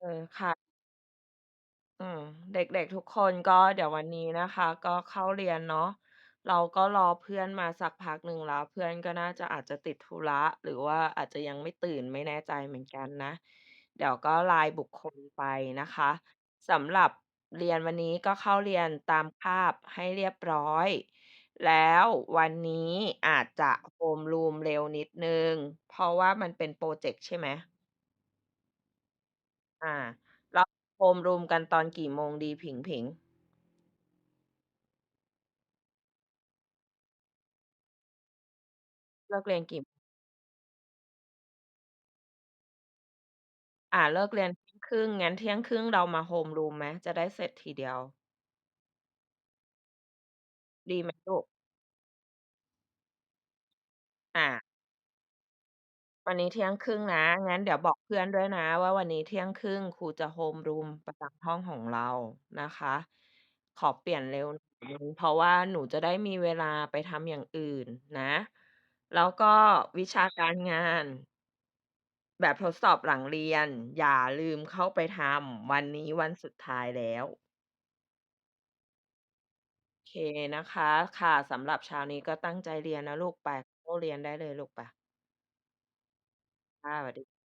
เออ ค่ะ อืม เด็ก ๆ ทุกคนก็เดี๋ยววันนี้นะคะ ก็เข้าเรียนเนาะ เราก็รอเพื่อนมาสักพักหนึ่งแล้ว เพื่อนก็น่าจะอาจจะติดธุระ หรือว่าอาจจะยังไม่ตื่น ไม่แน่ใจเหมือนกันนะ เดี๋ยวก็รายบุคคลไปนะคะ สำหรับเรียนวันนี้ก็เข้าเรียนตามคาบให้เรียบร้อย แล้ววันนี้อาจจะโฮมรูมเร็วนิดหนึ่ง เพราะว่ามันเป็นพรอเจกต์ใช่ไหม? อาแล้วโฮมรูมกันตอนกี่โมงดีผิงๆ?เลิกเรียนกี่ อา เลิกเรียน12:30 งั้น12:30 เรามาโฮมรูมไหม?จะได้เสร็จทีเดียว ดีไหมลูก?อา วันนี้12:30นะ งั้นเดี๋ยวบอกเพื่อนด้วยนะว่า วันนี้12:30ครึ่งครูจะโฮมรูมประจำห้องของเรานะคะ ขอเปลี่ยนเร็วหนึ่งเพราะว่าหนูจะได้มีเวลาไปทำอย่างอื่นนะ แล้วก็วิชาการงาน แบบทดสอบหลังเรียน อย่าลืมเข้าไปทำ วันนี้วันสุดท้ายแล้ว โอเคนะคะ ค่ะ สำหรับเช้านี้ก็ตั้งใจเรียนนะลูก ไปเข้าเรียนได้เลยลูก ไป ค่ะสวัสดี